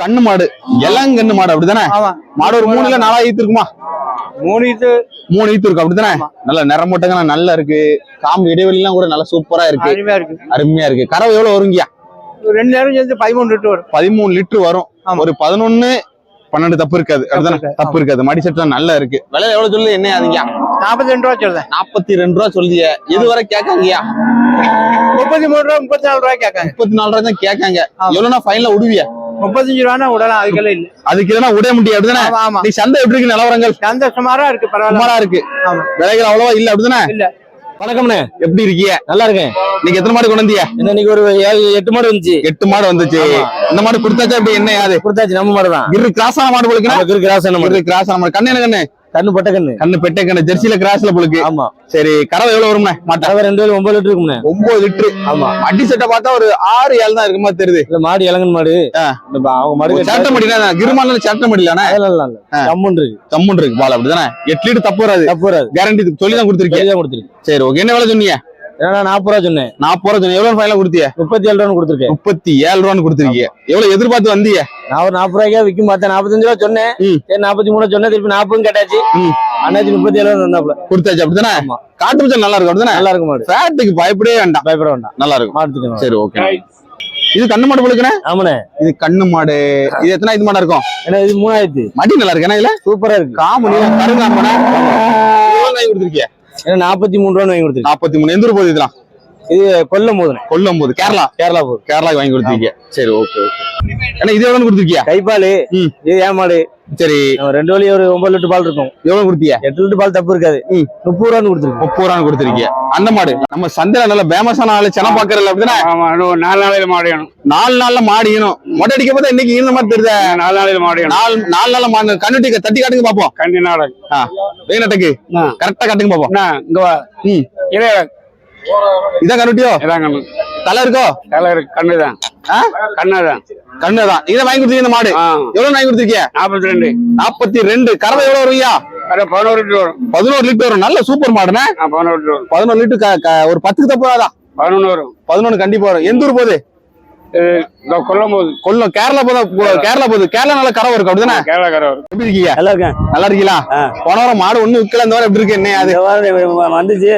கண்ணு மாடு. இளங்கண்ணு மாடு அப்படிதானே ஆமா. மாடு ஒரு மூணுல நாலா ஈத்து இருக்குமா? மூணு இது மூணு ஈத்து இருக்கு அப்படிதானே நல்ல நிறம் போட்டங்க நல்லா இருக்கு. காம்பு இடைவெளி எல்லாம் கூட நல்லா சூப்பரா இருக்கு. அருமையா இருக்கு. அருமையா இருக்கு. கறவை எவ்வளவு வருங்கயா ரெண்டு நேரம் சேர்ந்து பதிமூணு லிட்டர் வரும். பதிமூணு லிட்டர் வரும். ஒரு பதினொன்னு பன்னெண்டு தப்பு இருக்காது. தப்பு இருக்காது. மடி செட்லாம் நல்லா இருக்கு. விலை எவ்வளவு சொல்லு என்ன அதுங்க நாற்பத்தி ரெண்டு ரூபா சொல்றேன் நாற்பத்தி ரெண்டு ரூபா சொல்லிய. இது வரை கேட்காங்கயா? முப்பத்தி மூணு ரூபா முப்பத்தி நாலு ரூபாய் கேட்காங்க. முப்பத்தி நாலு ரூபாய் தான் கேட்காங்க. எவ்வளவுனா ஃபைனல விடுவியா? முப்பத்தஞ்சு ரூபானா விடலாம் அதுக்கெல்லாம் இல்ல. அதுக்கு எதனா விட முடியாது அப்படிதானே? ஆமா நீ சந்தை எப்படி இருக்கு நிலவரங்கள்? அந்த சுமாரா இருக்கு பரவாயில்ல. சுமாரா இருக்கு. ஆமா. விலைகள் அவ்வளவா இல்ல அப்படிதானே? இல்ல. வணக்கம்ண்ணே. எப்படி இருக்கீங்க நல்லா இருக்கேன். நீங்க எத்தனை மாடு கொண்டு என்ன இன்னைக்கு ஒரு ஏழு எட்டு மாடு வந்துச்சு. எட்டு மாடு வந்துச்சு. இந்த மாடு கொடுத்தாச்சா அப்படி என்ன யாது கொடுத்தாச்சு நம்ம மாடு தான். இரு கிராஸான மாடு பொழுக்குனா நமக்கு இருக்கு ராசன் மாடு. இரு கிராஸான மாடு. கண்ணு என்ன கண்ணு? கண்ணு பட்ட கண்ணு. கண்ணு பெட்டை கண்ணு. ஜெர்சியில கிராஸ்ல பொழுக்கு. ஆமா. சரி கறவை எவ்வளவு வரும்ண்ணே? மாட்டா. ரெண்டு வேலை ஒன்பது லிட்டர் இருக்கும்ண்ணே. ஒன்பது லிட்டரு. ஆமா. அடி செட்டை பார்த்தா ஒரு ஆறு ஏழு தான் இருக்க மாதிரி தெரியுது. இல்ல மாடு இளங்கன் மாடு. அவங்க மாடு சேட்டை மடினா கிருமான சேட்டை இல்ல. கம்முன்னு இருக்கு. தம்முன் இருக்கு. பால் அப்படிதானே? எட்டு லிட்டர் தப்பு வராது. தப்பு வராது. கேரண்டி சொல்லி தான் கொடுத்துருக்கேன். கொடுத்துருக்கு சரி ஓகே. என்ன வேலை சொன்னீங்க? ஏன்னா நாற்பது ரூபா சொன்னேன். நாற்பது ரூபா சொன்னீங்க. எவ்வளவு ஃபைனலா கொடுத்தீங்க முப்பத்தி ஏழு ரூபா கொடுத்துருக்கேன். முப்பத்தி ஏழு ரூபான்னு கொடுத்துருக்கீங்க. எவ்வளவு எதிர்பார்த்து வந்தீங்க? நான் ஒரு நாற்பது ரூபாய்க்கா விற்கும் பார்த்தேன் நாற்பத்தஞ்சு ரூபா சொன்னேன். சரி நாற்பத்தி மூணு சொன்னேன். திருப்பி நாற்பதும் கேட்டாச்சு. அண்ணாச்சி முப்பத்தி ஏழு ரூபா தந்தாப்புல. கொடுத்தாச்சு அப்படிதானே ஆமா. காட்டு பச்சை நல்லா இருக்கும் அப்படிதானே நல்லா இருக்கும் ஃபேட்டுக்கு பயப்படவே வேண்டாம். பயப்பட வேண்டாம். நல்லா இருக்கும். மாடு திக்கணும். சரி ஓகே. இது கண்ணு மாடு பொழுக்குனே ஆமாண்ணே. இது கண்ணு மாடு. இது எத்தனை இது மாடா இருக்கும்? ஏன்னா இது மூணாயிரத்து. மடி நல்லா இருக்கு இல்ல சூப்பரா இருக்கு. காமு நீ கருங்காமனா வாங்கி கொடுத்துருக்கிய? ஏன்னா நாற்பத்தி மூணு ரூபா வாங்கி கொடுத்துருக்கு நாற்பத்தி மூணு. எந்த போகுது இதெல்லாம்? இது கொல்லம் போதுனே கொல்லம் போகுது கேரளா? கேரளா போகுது கேரளாக்கு வாங்கி கொடுத்துருக்கிய? சரி ஓகே ஓகே. ஏன்னா இது எவ்வளவு கொடுத்துருக்கியா? கைப்பால். இது ஏமாடு சரி. நம்ம ரெண்டு வழி ஒரு ஒன்பது லிட்டர் பால் இருக்கும். எவ்வளவு கொடுத்தியா? எட்டு லிட்டர் பால் தப்பு இருக்காது. முப்பது ரூபான்னு கொடுத்துருக்கு முப்பது ரூபான்னு கொடுத்துருக்கிய? அந்த மாடு. நம்ம சந்தையில நல்ல ஃபேமஸான ஆளு சென ஆமா இன்னும் நாலு நாளையில மாடு வேணும். நாலு நாள்ல மாடு ஈனும் மொட்டை அடிக்க பார்த்தா இன்னைக்கு ஈன மாதிரி தெரியுதா? நாலு நாளையில மாடு வேணும். நாலு நாலு நாள்ல மாடு கண்ணுட்டி தட்டி காட்டுங்க பாப்போம். கண்டி நாடகம் வேணட்டுக்கு. கரெக்டா காட்டுங்க பாப்போம். என்ன இங்க வா. ம். இதான் கண்ணுட்டியோ? இதான் கண்ணு. தலை இருக்கோ? கண்ணுதான் ஆ? கண்ணுதான் கண்ணுதான் இதை வாங்கி கொடுத்தீங்க இந்த மாடு. எவ்வளவு வாங்கி கொடுத்துருக்கிய நாற்பத்தி ரெண்டு நாற்பத்தி ரெண்டு கறவை எவ்வளவு வருவியா அட பதினோரு லிட்டர் வரும். பதினோரு லிட்டர் வரும். நல்ல சூப்பர் மாடுனே பதினோரு லிட்டர் பதினோரு லிட்டர் ஒரு பத்துக்கு தப்பு பதினொன்று வரும். பதினொன்னு கண்டிப்பா வரும். எந்த ஊர் போகுது? கொல்லும் போது. கொல்லம். கேரளா போதா கேரளா. போகுது கேரளா நல்ல கறவை இருக்கு அப்படிதானே? கேரளா கரை எப்படி இருக்கீங்க? நல்லா இருக்கேன். நல்லா இருக்கீங்களா. போன வாரம் மாடு ஒண்ணு விக்கல இந்த வாரம் எப்படி இருக்கு? என்ன அது? வந்துச்சு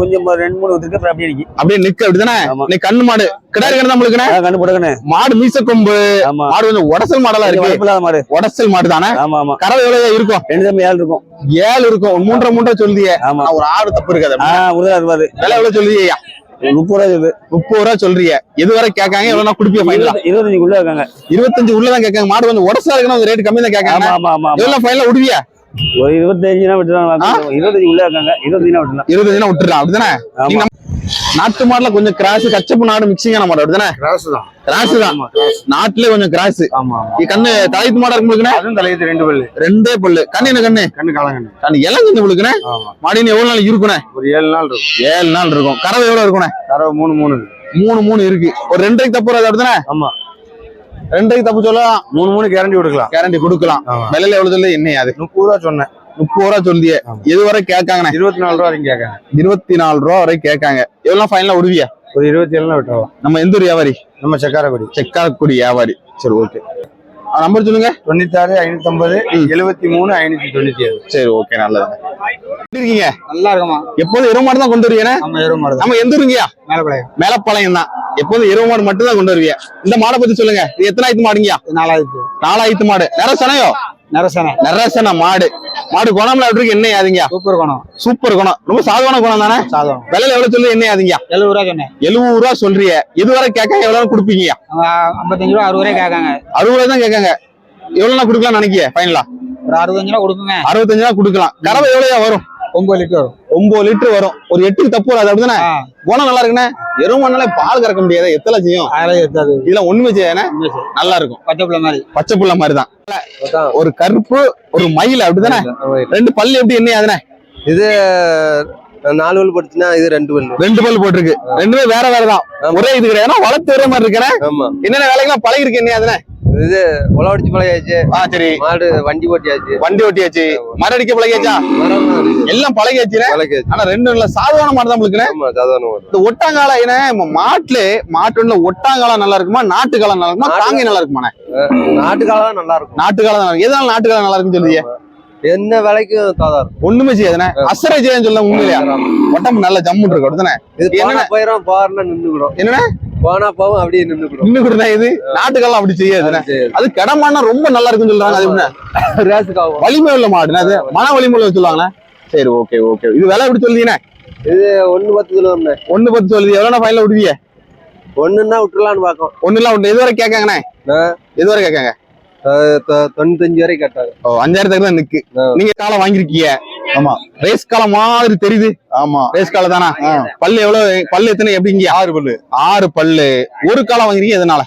கொஞ்சம் ரெண்டு மூணு அப்புறம் அப்படியே நிக்கி அப்படியே நிக்க அப்படிதானே. நீ கண்ணு மாடு. கிடாரி கண்ணு அதான் கண்டு போட்டுக்கண்ணே மாடு மீச கொம்பு. ஆமா. மாடு கொஞ்சம் உடசல் மாடலா இருக்கு. மாடு. உடசல் மாடு தானே? ஆமா ஆமா. கறவை எவ்வளவு இருக்கும்? ரெண்டு தம்பி ஏழு இருக்கும். ஏழு இருக்கும். ஒரு மூன்றரை மூன்றரை சொல்லியே. ஆமா. ஒரு ஆறு தப்பு இருக்காது. உறுதியா இருப்பாரு. விலை எவ்வளவு முப்பது ரூபா முப்பது ரூபா சொல்றீங்க. எது வரை கேட்காங்க? எவ்வளவு குடுப்பிய ஃபைனலா இருபது- இருபத்தஞ்சுக்குள்ள இருக்காங்க இருபத்தஞ்சு உள்ளதான் கேட்காங்க. மாடு கொஞ்சம் உடசா இருக்குன்னா ரேட் கம்மி தான் கேட்காங்க. ஆமா ஆமா. எவ்வளவு ஃபைனலா விடுவியா? ஒரு இருபத்தஞ்சுனா விட்டுலாம் இருபத்தஞ்சுக்குள்ள இருக்காங்க இருபத்தஞ்சுனா விட்டுலாம் இருபத்தஞ்சுனா விட்டுறலாம் அப்படிதானே? நாட்டு மாடுல கொஞ்சம் கிராஸ் கச்சப்பு நாடு மிக்சிங்கான மாடு அப்படிதானே? கிராஸ் தான். கிராஸ் தான். நாட்டுல கொஞ்சம் கிராஸ். ஆமா கண்ணு தலைத்து மாடா இருக்கு அதுவும் தலையத்து ரெண்டு பல்லு. ரெண்டே பல்லு. கண்ணு என்ன கண்ணு? கண்ணு காலங்கண்ணு. கண்ணு எல்லாம் கண்ணு ஆமா. மாடின்னு எவ்வளவு நாள் இருக்குனே ஒரு ஏழு நாள் இருக்கும். ஏழு நாள் இருக்கும். கறவை எவ்வளவு இருக்குனே கறவை மூணு மூணு. மூணு மூணு இருக்கு. ஒரு ரெண்டரைக்கு தப்பு வராது அப்படிதானே? ஆமா. ரெண்டரைக்கு தப்பு சொல்லலாம் மூணு மூணு கேரண்டி கொடுக்கலாம். கேரண்டி கொடுக்கலாம். விலையில எவ்வளவு சொல்லு என்ன அது? முப்பது ரூபா சொன்னேன். முப்பது ரூபா சொல்லியே. எது வரை கேட்காங்கண்ணே? இருபத்தி நாலு ரூபா வரைக்கும் கேட்காங்க. இருபத்தி நாலு ரூபா வரை கேட்காங்க. எவ்வளவு ஃபைனலா விடுவியா? ஒரு இருபத்தி ஏழுனா விட்டுறலாம். நம்ம எந்த ஒரு வியாபாரி? நம்ம செக்காரக்குடி. செக்காக்குடி வியாபாரி. சரி ஓகே நம்பர் சொல்லுங்க. தொண்ணூத்தாறு ஐநூத்தி ஐம்பது எழுபத்தி மூணு ஐநூத்தி தொண்ணூத்தி ஏழு சரி ஓகே நல்லது. இருக்கீங்க? நல்லா இருக்குமா எப்போதும் எருவு மாடு தான் கொண்டு வருவீங்க நம்ம எருவு மாடு நம்ம எந்த ஊருங்கயா மேலப்பாளையம். மேலப்பாளையம் தான். எப்போதும் எருவு மாடு மட்டும் தான் கொண்டு வருவீங்க இந்த மாடை பத்தி சொல்லுங்க. இது எத்தனாயிரத்து மாடுங்கயா நாலாயிரத்து. நாலாயிரத்து மாடு. நரசனையோ நரசனை நரசன. மாடு. மாடு குணம்ல எப்படி இருக்கு? என்ன ஆகுதுங்க சூப்பர் குணம். சூப்பர் குணம். ரொம்ப சாதாரண குணம் தானே? சாதம் விலையில எவ்வளவு சொல்லி என்ன ஆகுதுங்க எழுபது ரூபா சொன்னேன். எழுபது ரூபா சொல்றீங்க இதுவரை கேட்க எவ்வளவு கொடுப்பீங்க? ஐம்பத்தஞ்சு ரூபா அறுபது ரூபாய் கேட்காங்க. அறுபது ரூபா தான் கேட்காங்க. எவ்வளவு கொடுக்கலாம் நினைக்கிய ஃபைனலா ஒரு அறுபத்தஞ்சு ரூபா கொடுக்குங்க. அறுபத்தஞ்சு ரூபா கொடுக்கலாம். கறவை எவ்வளவு வரும்? ஒன்பது லிட்டர் வரும். ஒன்பது லிட்டர் வரும். ஒரு எட்டுக்கு தப்பு வராது அப்படிதானே? குணம் நல்லா இருக்குண்ணே. எருவு மண்ணாலே பால் கறக்க முடியாது. எத்தனை செய்யும்? எத்தாது. இதெல்லாம் ஒண்ணுமே செய்யாதுண்ணே. நல்லா இருக்கும். பச்சை பிள்ளை மாதிரி. பச்சை புள்ள மாதிரி தான் ஒரு கருப்பு ஒரு மயில் அப்படிதானே? ரெண்டு பல்லு எப்படி என்ன ஆகுதுண்ணே? இது நாலு பல் படுத்துனா இது ரெண்டு பல்லு. ரெண்டு பல்லு போட்டிருக்கு. ரெண்டுமே வேற வேற தான் ஒரே இது கிடையாது வளர்த்து ஒரே மாதிரி இருக்கேன் ஆமா. என்னென்ன வேலைக்கெல்லாம் பழகி இருக்கு என்ன ஆகுதுண்ணே உழவடிச்சு பழகியாச்சு. ஆ சரி. மாடு வண்டி ஓட்டியாச்சு. வண்டி ஓட்டியாச்சு. மரடிக்க பழகியாச்சா? மரம்லாம் இருக்கு. எல்லாம் பழகியாச்சு. ஆனா ரெண்டு நல்ல சாதாரண மாடு தான் உங்களுக்கு சாதாரண இந்த ஒட்டாங்கால ஏன்னா மாட்டுல மாட்டுல ஒட்டாங்காலம் நல்லா இருக்குமா நாட்டுக்காலம் நல்லா இருக்குமா காங்கை நல்லா இருக்குமா நாட்டுக்கால தான் நல்லா இருக்கும். நாட்டுக்காலம் நல்லா இருக்கும். எதனால நாட்டுக்காலம் நல்லா இருக்குன்னு சொல்லுங்க என்ன விலைக்கும் ஒண்ணுமே செய்யாதுனே அசரை செய்யன்னு சொல்ல உண்மையிலையா. உடம்பு நல்ல ஜம்முன்னு இருக்கு அப்படித்தானே இது போனா என்னண்ணே? போயிடும் போறனா நின்னுக்கிடும். என்னண்ணே? போனா போவும் அப்படியே நின்னுக்கிடும் இன்னும் கூட இது? நாட்டுக்காலம் அப்படி செய்யாதுண்ணே அது கிடமானா ரொம்ப நல்லா இருக்குன்னு சொல்றாங்க அது என்ன? ரேஸுக்கு ஆகும் வலிமை உள்ள மாடுண்ணே அது? மன வலிமை உள்ள சொல்லுவாங்களே? சரி ஓகே ஓகே இது விலை எப்படி சொல்லுவீங்கண்ணே ஒண்ணு பத்து கிலோ ஒண்ணு பத்து சொல்லுது. எவ்வளோ ஃபைனல் விடுவீங்க ஒண்ணுன்னா விட்டுலான்னு பாக்கோம் ஒண்ணுலாம் உண்டு எதுவரை கேட்காங்கண்ணே? ஆ. எதுவரை கேட்காங்க? தொண்ணூத்தஞ்சு வரை கேட்டாங்க. ஓ அஞ்சாயிரத்துக்கு தான் நிக்கு. ஆ. நீங்க காலம் வாங்கிருக்கீங்க ஆமா. ரேஸ் காலம் மாதிரி தெரியுது. ஆமா. ரேஸ் காலம் தானா. பல்லு எவ்வளவு பல்லு எத்தனை எப்படிங்க ஆறு பல்லு. ஆறு பல்லு. ஒரு காலம் வாங்கிருக்கீங்க எதனால?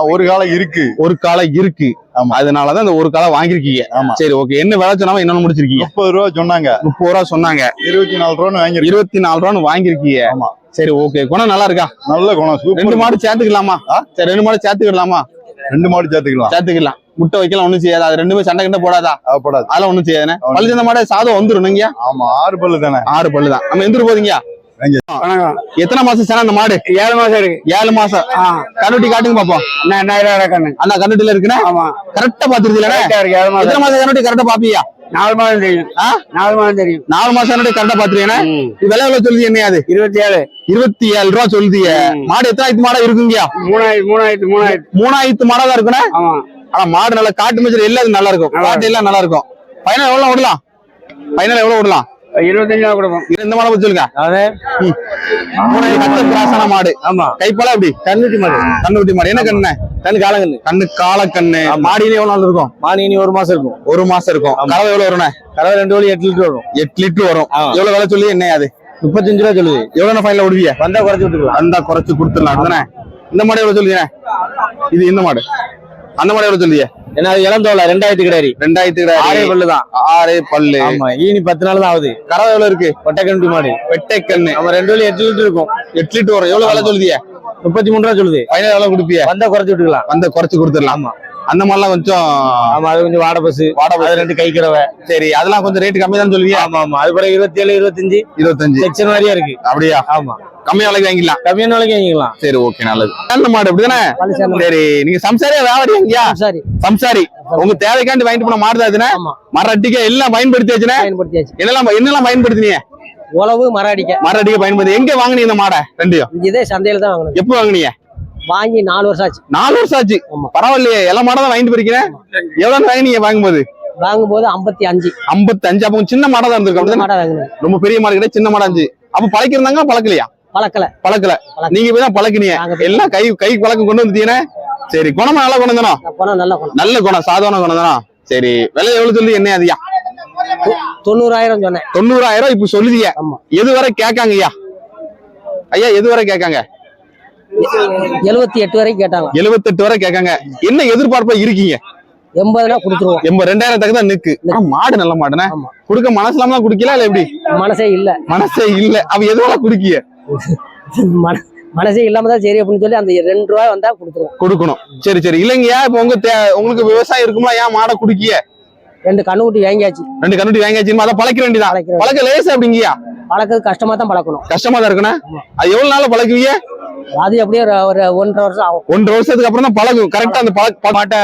ஒரு காலம் இருக்கு. ஒரு காலம் இருக்கு. ஆமா. அதனாலதான் இந்த ஒரு காலம் வாங்கிருக்கீங்க. ஆமா. சரி ஓகே என்ன விலை சொன்னாம என்னன்னு முடிச்சிருக்கீங்க? முப்பது ரூபா சொன்னாங்க. முப்பது ரூபா சொன்னாங்க. இருபத்தி நாலு ரூபான்னு வாங்கிருக்கேன் இருபத்தி நாலு ரூபான்னு வாங்கிருக்கீங்க. ஆமா. சரி ஓகே குணம் நல்லா இருக்கா? நல்ல குணம். ரெண்டு மாடு சேர்த்துக்கலாமா? சரி ரெண்டு மாடு சேர்த்துக்கலாமா ரெண்டு மாடு சேர்த்துக்கலாம். சேர்த்துக்கலாம். முட்டை வைக்கலாம் ஒண்ணும் செய்யாது. அது ரெண்டுமே சண்டை கிட்ட போடாதா? அவப்படாது அதெல்லாம் ஒண்ணும் செய்யாதுண்ணே. பள்ளி இந்த மாடு சாதம் வந்துரும் நீங்க? ஆமா ஆறு பல்லு தானே. ஆறு பல்லு தான். நம்ம எந்திரு போதீங்க எத்தனை மாசம் சேனா அந்த மாடு? ஏழு மாசம் இருக்கு. ஏழு மாசம். கண்ணுட்டி காட்டுங்க பாப்போம். நான் எண்ணாயிரம் கண்ணு அண்ணா கண்ணுட்டில இருக்குண்ணே? ஆமா. கரெக்டா பாத்துருக்கீங்களே? கரெக்டா இருக்கு. ஏழு மாசம். எத்தனை மாசம் கண்ணுட்டி கரெக்டா பாப்பியா நாலு மாதம் தெரியும்? நாலு மாதம் தெரியும். நாலு மாசம் கரெக்டா. இது விலை எவ்வளவு சொல்லுது என்ன அது? இருபத்தி ஏழு இருபத்தி ஏழு ரூபா சொல்லுதிய. மாடு எத்தனாயிரத்து மாடா இருக்குங்கயா மூணாயிரத்து மூணாயிரத்து மூணாயிரத்து. மூணாயிரத்து மாடா தான் இருக்குண்ணே? ஆமா. ஆனா மாடு நல்லா காட்டு மேய்ச்சல் எல்லாம் நல்லா இருக்கும். காட்டு எல்லாம் நல்லா இருக்கும். ஃபைனல் எவ்வளவு விடலாம் ஃபைனல் எவ்வளவு விடலாம் இருபத்தஞ்சு ரூபா கொடுப்போம். இந்த மாடை சொல்லுங்க. அதாவது மூணாயிரம் மாடு. ஆமா. கைப்பெல்லாம் எப்படி? கண்ணுட்டி மாடு. கண்ணுட்டி மாடு. என்ன கண்ணு? கண்ணு காலங்கண்ணு கண்ணு கால கண்ணு மாடியில எவ்வளவு நாள் இருக்கும்? மாடு இனி ஒரு மாசம் இருக்கும். ஒரு மாசம் இருக்கும். கலவை எவ்வளவு வரும்ண்ணே? கலவை ரெண்டு வழி எட்டு லிட்டர் வரும். எட்டு லிட்டர் வரும். எவ்வளவு விலை சொல்லி என்ன அது? முப்பத்தஞ்சு ரூபா சொல்லுது. எவ்வளவு ஃபைனல விடுவிய வந்தா குறைச்சு விட்டுக்கலாம் அந்த குறைச்சு கொடுத்துடலாம். அப்படிதானே இந்த மாடு எவ்வளவு சொல்லுங்க இது இந்த மாடு. அந்த மாடு எவ்வளவு சொல்லுங்க ஏன்னா அது இளந்தோல ரெண்டாயிரத்து கிடையாது ரெண்டாயிரத்தி ஆறே இருபது பல்லு தான். ஆறு பல்லு. ஆமா ஈனி பத்து நாள் தான் ஆகுது கறவை எவ்வளவு இருக்கு? கண்ணுட்டி மாடு. வெட்டை கண்ணு நம்ம ரெண்டு வழி எட்டு லிட்டர் இருக்கும். எட்டு லிட்டர் வரும். எவ்வளவு விலை சொல்லுதிய? முப்பத்தி மூணு ரூபா சொல்லுது. ஃபைனல் எவ்வளவு கொடுப்பிய? வந்தா குறைச்சு விட்டுக்கலாம் வந்து குறைச்சு கொடுத்துடலாம். ஆமா. அந்த மாதிரிலாம் கொஞ்சம் ஆமா அது கொஞ்சம் வாடை பஸ் ரெண்டு கை கிரவை சரி அதெல்லாம் கொஞ்சம் ரேட் கம்மி தான் சொல்லுவியா. ஆமா ஆமா. அது பிறகு இருபத்தி ஏழு இருபத்தஞ்சு. இருபத்தஞ்சு. செக்ஷன் மாதிரியா இருக்கு. அப்படியா? ஆமா. கம்மி விலைக்கு வாங்கிக்கலாம். கம்மியான விலைக்கு வாங்கிக்கலாம். சரி ஓகே நல்லது. நல்ல மாடு அப்படிதானே? சரி நீங்க சம்சாரியா வியாபாரி எங்கயா சரி சம்சாரி. உங்க தேவைக்காண்டி வாங்கிட்டு போன மாடு தான். மரட்டிக்க எல்லாம் பயன்படுத்தியாச்சுனே? பயன்படுத்தியாச்சு. என்னெல்லாம் என்னெல்லாம் பயன்படுத்தினீங்க? உழவு மரம் அடிக்க மரட்டிக்க பயன்படுத்தி. எங்க வாங்குனீங்க இந்த மாடை? ரெண்டையும்? இதே சந்தையில தான் வாங்கணும் எப்போ வாங்குனீங்க? வாங்கி நாலு வருஷம் ஆச்சு. நாலு வருஷம் ஆச்சு. பரவாயில்லையே எல்லா மாடை தான் வாங்கிட்டு போறீங்க எவ்வளவு வாங்கினீங்க வாங்கும்போது? வாங்கும்போது ஐம்பத்தி அஞ்சு. ஐம்பத்தி அஞ்சு அப்போ சின்ன மாடா தான் இருந்திருக்கு. அப்படிதானே? மாடை வாங்கினேன் ரொம்ப பெரிய மாடு கிடையாது சின்ன மாடா இருந்துச்சு. அப்ப பழக்கிருந்தாங்க பழக்கலையா? பழக்கல. பழக்கல. நீங்க போய் தான் பழக்கினீங்க எல்லாம் கை கை பழக்கம் கொண்டு வந்துட்டீங்கன்னா சரி குணமா நல்ல குணம் தானோ? பணம் நல்ல பணம் நல்ல குணம் சாதாரண குணம் தானோ? சரி விலை எவ்வளவு சொல்லி என்ன அதியா தொண்ணூறாயிரம் சொன்னேன். தொண்ணூறாயிரம் இப்ப சொல்லுதிய எது வரை கேட்காங்க ஐயா? ஐயா எது வரை கேட்காங்க? எழுபத்தி எட்டு வரைக்கும் கேட்டாங்க. எழுபத்தெட்டு வரை கேட்காங்க. என்ன எதிர்பார்ப்பா இருக்கீங்க? எண்பதுனா கொடுத்துருவோம். எண்பது ரெண்டாயிரத்துக்கு தான் நிக்கு. மாடு நல்ல மாடுனே. குடுக்க மனசுலாம தான் குடிக்கல இல்ல எப்படி? மனசே இல்ல. மனசே இல்ல. அவ எதுவரை குடிக்கிய. மன- மனசே இல்லாம தான் சரி அப்படின்னு சொல்லி அந்த ரெண்டு ரூபாய் வந்தா கொடுத்துருவோம். கொடுக்கணும். சரி சரி. இல்லைங்கய்யா இப்ப உங்க உங்களுக்கு விவசாயம் இருக்குமா ஏன் மாடை குடிக்கிய? ரெண்டு கண்ணுக்குட்டி வாங்கியாச்சு. ரெண்டு கண்ணுட்டி வாங்கியாச்சு. அதை பழக்க வேண்டியதான். பழக்க லேசா அப்படிங்கய்யா? பழக்கிறது கஷ்டமா தான் பழக்கணும். கஷ்டமா தான் இருக்குண்ணே? அது எவ்வளவு நாள் பழக்குவீங்க அது அப்படியே ஒரு- ஒன்றரை வருஷம் ஆகும். ஒன்றரை வருஷத்துக்கு அப்புறம் தான் பழகும். கரெக்டா அந்த பழக்க மாட்டை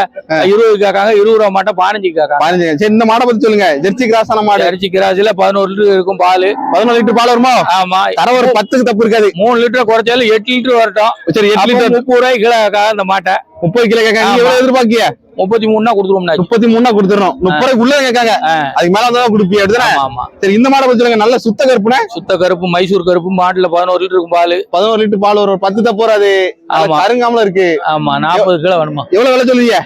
இருபது கேட்காங்க இருபது ரூபா மாட்டை பதினஞ்சு கேட்காங்க பதினஞ்சு சரி இந்த மாடை பத்தி சொல்லுங்க. ஜெர்சி கிராஸான மாடு. அரிசி கிராசில பதினோரு லிட்டர் இருக்கும் பால். பதினொரு லிட்டர் பால் வருமா? ஆமா. தர ஒரு பத்துக்கு தப்பு இருக்காது. மூணு லிட்டர் குறைச்சாலும் எட்டு லிட்டர் வரட்டும். சரி எட்டு லிட்டர். முப்பது ரூபாய்க்கு கீழே அந்த மாட்டை. முப்பது கிலோ ஆமா. எவ்வளவு எதிர்பார்க்கிய? முப்பத்தி மூணுனா கொடுத்துருவோம்னா முப்பத்தி மூணா கொடுத்துறோம் முப்பது ரூபாய்க்கு உள்ள கேட்காங்க. அதுக்கு மேல தான் கொடுப்பீங்க அப்படிதானே ஆமா சரி இந்த மாடை சொல்லுங்க நல்ல சுத்த கருப்புனே சுத்த கருப்பு மைசூர் கருப்பு மாட்டுல பதினோரு லிட்டர் இருக்கும் பால். பதினோரு லிட்டர் பால் ஒரு பத்து தப்பு வராது நல்ல ஆமா. கருங்காமல இருக்கு. ஆமா நாற்பது கிலோ வேணுமா? எவ்வளவு விலை சொல்லுவீங்க?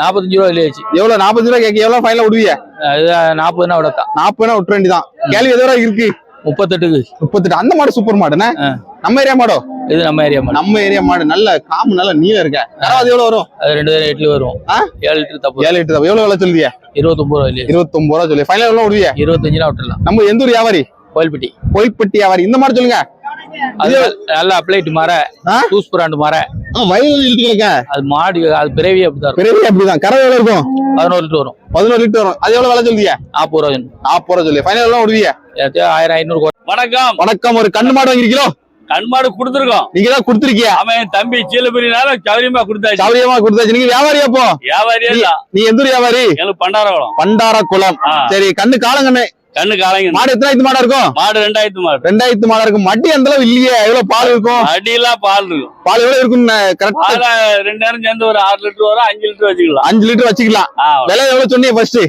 நாற்பத்தஞ்சு ரூபா இல்லையாச்சு எவ்வளவு நாற்பது ரூபாய் கேட்க எவ்வளவு ஃபைனல விடுவீங்க? அது நாற்பதுனா விடத்தான் நாற்பதுனா விட்டுற வேண்டியதான் கேள்வி எது இருக்கு? முப்பத்தெட்டுக்கு. முப்பத்தெட்டு. அந்த மாடு சூப்பர் மாடுண்ணே. நம்ம ஏரியா மாடோ? இது நம்ம ஏரியா மாடு நம்ம ஏரியா மாடு. நல்ல காம்பு நல்ல நீளம் இருக்க. கராவது எவ்வளவு வரும்? அது ரெண்டு பேரும் எட்டுல வரும்? ஏழு லிட்டர் தப்பு. ஏழு லிட்டர் தான். எவ்வளவு விலை சொல்லுவீங்க இருபத்தொன்பது ரூபா இல்லையா. இருபத்தொன்பது ரூபா சொல்லி ஃபைனல் எவ்வளவு விடுவீங்க இருபத்தஞ்சுனா விட்டுடலாம். நம்ம எந்த ஊர் வியாபாரி? கோயில்பட்டி. கோயில்பட்டி வியாபாரி. இந்த மாடு சொல்லுங்க. அது நல்ல அப்ளைட் ஆ? டூஸ் பிராண்ட் மர. வயல் இழுத்து கிடக்க அது மாடு அது பிறவி அப்படிதான் பெரிய அப்படிதான். கறவை எவ்வளவு இருக்கும்? பதினோரு லிட்டர் வரும். பதினோரு லிட்டர் வரும். அது எவ்வளவு விலை சொல்லிய நாற்பது ரூபா. நாற்பது ரூபா சொல்லி ஃபைனல் எல்லாம் விடுவிய ஆயிரம் ஐநூறு வணக்கம். வணக்கம். ஒரு கண்ணு மாடு வாங்கிருக்கீங்களோ கண்மாடு கொடுத்துருக்கோம். நீங்க தான் கொடுத்துருக்கிய அவன் தம்பி சீலபுரினால சௌரியமா கொடுத்தாச்சு. சௌரியமா கொடுத்தாச்சு. நீங்க வியாபாரியா போ வியாபாரியே இல்ல. நீ எந்த வியாபாரி? எனக்கு பண்டாரகுளம். பண்டார குளம் ஆ. சரி கண்ணு காலங்கண்ணு. கண்ணு காலைங்க. மாடு எத்தனாயிரத்து மாடா இருக்கும்? மாடு ரெண்டாயிரத்து மாடு. ரெண்டாயிரத்து மாடா இருக்கும். மட்டி அந்த அளவு இல்லையே? எவ்வளவு பால் இருக்கும்? அடியெல்லாம் பால் இருக்கும். பால் எவ்வளவு இருக்கும் கரெக்டா ரெண்டு நேரம் சேர்ந்து ஒரு ஆறு லிட்டர் வரும் அஞ்சு லிட்டர் வச்சுக்கலாம். அஞ்சு லிட்டர் வச்சுக்கலாம். விலை எவ்வளவு சொன்னீங்க ஃபர்ஸ்ட்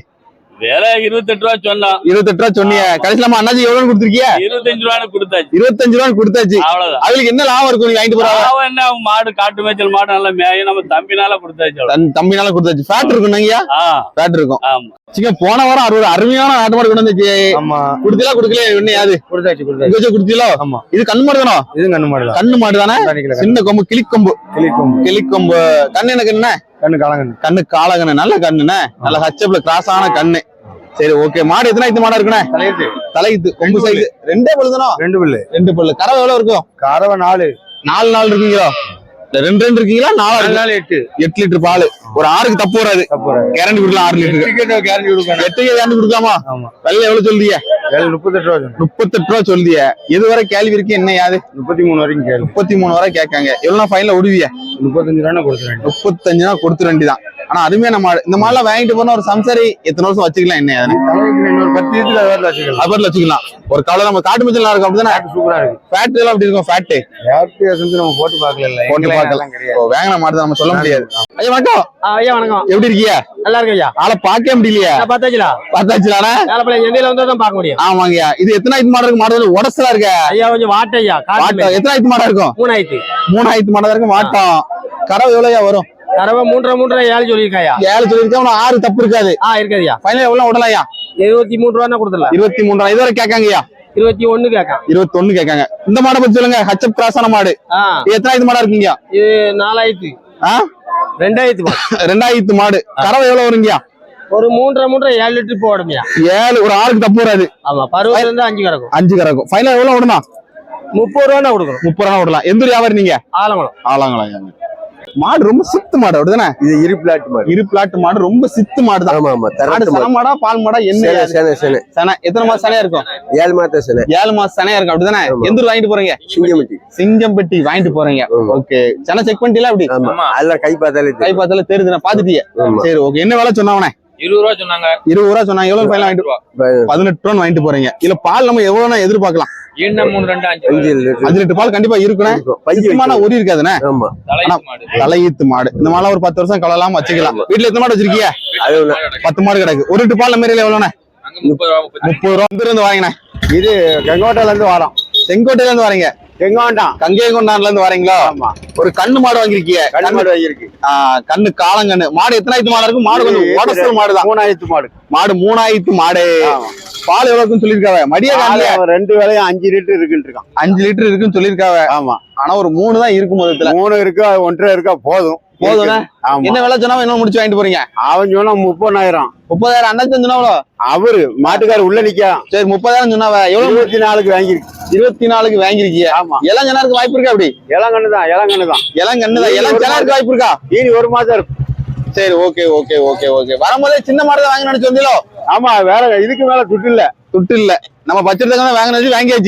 விலை இருபத்தெட்டு ரூபா சொன்னோம் இருபத்தெட்டு ரூபா சொன்னீங்க கடைசியில அண்ணாச்சி எவ்வளவு கொடுத்துருக்கிய? இருபத்தஞ்சு ரூபான்னு கொடுத்தாச்சு. இருபத்தஞ்சு ரூபா கொடுத்தாச்சு. அவ்வளவுதான். அவங்களுக்கு என்ன லாபம் இருக்கும் நீங்க வாங்கிட்டு போறாங்க என்ன? மாடு காட்டு மேய்ச்சல் மாடு நல்லா மேயும். நம்ம தம்பினால கொடுத்தாச்சு. தன் தம்பினால கொடுத்தாச்சு. ஃபேட் இருக்கும் ஆ. ஃபேட் இருக்கும். ஆமா. சிக்கன் போன வாரம் அறுபது அருமையான நாட்டு மாடு கொண்டு வந்துச்சு. ஆமா. குடுத்தீங்களா குடுக்கல என்ன யாது? கொடுத்தாச்சு கொடுத்தாச்சு. குடுத்தீங்களோ? ஆமா. இது கண்ணு மாடு தானோ? இது கண்ணு மாடு தான். கண்ணு மாடு தானே? சின்ன கொம்பு கிளிக்கொம்பு. கிளிக்கும் கிளிக்கொம்பு. கண்ணு எனக்கு என்ன? கண்ணு காலங்கண்ணு. கண்ணு காலகண்ணு நல்ல கண்ணுண்ணே. நல்ல ஹச்சப்ல கிராஸ் ஆன கண்ணு. சரி ஓகே மாடு எத்தனை ஐத்து மாடா இருக்குண்ணே? தலையிட்டு தலைக்கு கொம்பு சைஸ். ரெண்டே பழுதானோ ரெண்டு பில்லு. ரெண்டு பல்லு. கறவை எவ்வளவு இருக்கும்? கறவை நாலு. நாலு நாள் இருக்கீங்களோ? ரெண்டு ரெண்டு இருக்கீங்களா? நாலு நாலு எட்டு. எட்டு லிட்டர் பால். ஒரு ஆறுக்கு தப்பு வராது. கேரண்டி கொடுக்கலாம் ஆறு லிட்டருக்கு. டிக்கெட் கேரண்டி ஆமா. வெள்ளை எவ்வளவு ஏழு முப்பத்தெட்டு ரூபா முப்பத்தெட்டு ரூபா சொல்லிய. எதுவரை கேள்வி இருக்கு? என்ன யாது? முப்பத்தி மூணு வரைக்கும் முப்பத்தி மூணு வரை கேட்காங்க. எவ்வளவு ஃபைனல விடுவிய முப்பத்தஞ்சு ரூபா கொடுத்துறேன். முப்பத்தஞ்சு ரூபா கொடுத்து வேண்டிதான் ஆனா அருமையான மாடு இந்த மாடுலாம் வாங்கிட்டு போனா ஒரு சம்சாரி எத்தனை வருஷம் வச்சுக்கலாம் என்ன? இன்னொரு பத்து வச்சுக்கலாம். அதுல வச்சுக்கலாம். ஒரு காலை நம்ம காட்டு மிச்சல் இருக்கும் அப்படிதானே? சூப்பரா இருக்கு. ஃபேட் எல்லாம் அப்படி இருக்கும்? ஃபேட் நம்ம போட்டு பார்க்கல இல்ல போட்டு பார்க்கலாம். கிடையாது. வேங்கின மாடு தான் நம்ம சொல்ல முடியாது. ஐயா வணக்கம். ஐயா வணக்கம். எப்படி இருக்கீங்க? நல்லா இருக்கு ஐயா. ஆளை பார்க்கவே முடியலையா. பார்த்தாச்சுலா? பிள்ளை எந்திரில வந்து தான் பார்க்க முடியும். ஆமாங்கய்யா. இது எத்தனை ஆயிரத்து மாடு இருக்கு? மாடு உடசலா இருக்க. ஐயா கொஞ்சம் வாட்ட ஐயா. வாட்டம் எத்தனை ஆயிரத்து மாடா இருக்கும்? மூணாயிரத்து மூணாயிரத்து மாடா இருக்கும் வாட்டம் கறவை எவ்வளவுயா வரும்? தரவை மூன்றரை மூன்றரை ஏழு சொல்லியிருக்காயா? ஏழு சொல்லிருக்கா உனக்கு ஆறு தப்பு இருக்காது. ஆ இருக்காதியா? ஃபைனல் எவ்வளவு விடலையா இருபத்தி மூணு ரூபா கொடுத்துடலாம் இருபத்தி மூன்றாம் இதுவரை கேட்காங்கய்யா? இருபத்தி ஒண்ணு கேட்கான். இருபத்தி ஒண்ணு கேட்காங்க. இந்த மாடை பத்தி சொல்லுங்க. ஹச்சப் கிராஸான மாடு. ஆ. இது எத்தனை ஆயிரத்து மாடா இருக்கீங்க இது நாலாயிரத்து. ஆ? ரெண்டாயிரத்து ரெண்டாயிரத்து மாடு. கறவை எவ்வளவு வருங்கய்யா? ஒரு மூன்றரை மூன்றரை ஏழு லிட்டர் போடுமியா ஏழு ஒரு ஆறுக்கு தப்பு வராது. ஆமா பருவத்துல இருந்து அஞ்சு கிடக்கும் அஞ்சு கறக்கும். ஃபைனல் எவ்வளவு விடணும் முப்பது ரூபா கொடுக்கணும்? முப்பது ரூபா விடலாம் எந்த வியாபாரி நீங்க? ஆலங்குளம். ஆளாங்களா மாடு ரொம்ப சித்து மாடு அப்படிதானே? இது இரு பிளாட் மாதிரி இரு பிளாட்டு மாடு ரொம்ப சித்து மாடு தான். ஆமா ஆமா. மாடு சன மாடா. பால் மாடா என்ன சேனை? சேனை சேனை. எத்தனை மாசம் சனையா இருக்கும்? ஏழு மாத்த சேனை. ஏழு மாசம் சனையா இருக்கும் அப்படிதானே. எந்த ஊர் வாங்கிட்டு போறீங்க? சிங்கமட்டி சிங்கம்பட்டி வாங்கிட்டு போறீங்க. ஓகே. சனை செக் பண்ணிட்டீங்களா அப்படி ஆமா. அதெல்லாம் கை பார்த்தாலே கை. பார்த்தால தெரியுது பாத்துட்டியே ஆமா. சரி ஓகே. என்ன வேலை சொன்னவனே இருபது ரூபா சொன்னாங்க. இருபது ரூபா சொன்னாங்க. எவ்வளவு ஃபைனல் வாங்கிட்டு பதினெட்டு ரூபா வாங்கிட்டு போறீங்க. இல்ல பால் நம்ம எவ்வளவு எதிர்பார்க்கலாம். லிட்டர் பால் கண்டிப்பா வைக்கணும். ஒரி இருக்காதுண்ணே ஆமா. தலைக்கு மாடு தலையீத்து மாடு. இந்த மாலை ஒரு பத்து வருஷம் கலலாம் வச்சுக்கலாம். வீட்டுல எத்தனை மாடு வச்சிருக்கீங்க அது ஒண்ணு. பத்து மாடு கிடக்கு. ஒரு லிட்டர் பால் நம்ம ஏரியால எவ்வளோண்ணே? முப்பது ரூபா முப்பது ரூபா இருந்து வாங்கினேன். இது கங்கோட்டையில இருந்து வரோம். செங்கோட்டையில இருந்து வரீங்க. செங்கோட்டம் கங்கை கொண்டான்ல இருந்து வரீங்களா? ஆமா. ஒரு கண்ணு மாடு வாங்கிருக்கீங்க கண்ணு மாடு வாங்கியிருக்கு. ஆ, கண்ணு காலங்கண்ணு மாடு எத்தனாயிரத்து மாடு இருக்கு மாடு கொஞ்சம் உடசல் மாடு தான் மூணாயிரத்து மாடு. மாடு மூணாயிரத்து மாடு. பால் எவ்வளவுக்குன்னு சொல்லிருக்காவ மடிய காலையில ரெண்டு வேலையும் அஞ்சு லிட்டர் இருக்குன்னு இருக்கான். அஞ்சு லிட்டர் இருக்குன்னு சொல்லிருக்காவ ஆமா. ஆனா ஒரு மூணு தான் இருக்கும் மொத்தத்துல மூணு இருக்கா ஒன்றரை இருக்கா போதும். ஆமா. என்ன விலை சொன்னா என்ன முடிச்சு வாங்கிட்டு போறீங்க? அவன் சொன்னா முப்பதாயிரம். முப்பதாயிரம் அண்ணாச்சி சொன்னா எவ்வளோ அவரு மாட்டுக்காரர் உள்ள நிக்கா. சரி முப்பதாயிரம் சொன்னாவ? எவ்வளவு? இருபத்தி நாலுக்கு வாங்கியிருக்கு இருபத்தி நாலுக்கு வாங்கிருக்கீங்க ஆமா. இளம் ஜனாருக்கு வாய்ப்பு இருக்கா அப்படி? இளங்கண்ணு தான் இளங்கண்ணு தான் இளம் கண்ணு தான் இளம் ஜனாருக்கு வாய்ப்பு இருக்கா? இனி ஒரு மாசம் இருக்கும். சரி ஓகே ஓகே ஓகே ஓகே. வரும்போதே சின்ன மாடு தான் வாங்கணும்னு சொன்னீங்களோ ஆமா வேற இதுக்கு மேல துட்டு இல்ல. துட்டு இல்ல. நம்ம தான் வாங்கினது வாங்கியாச்சு.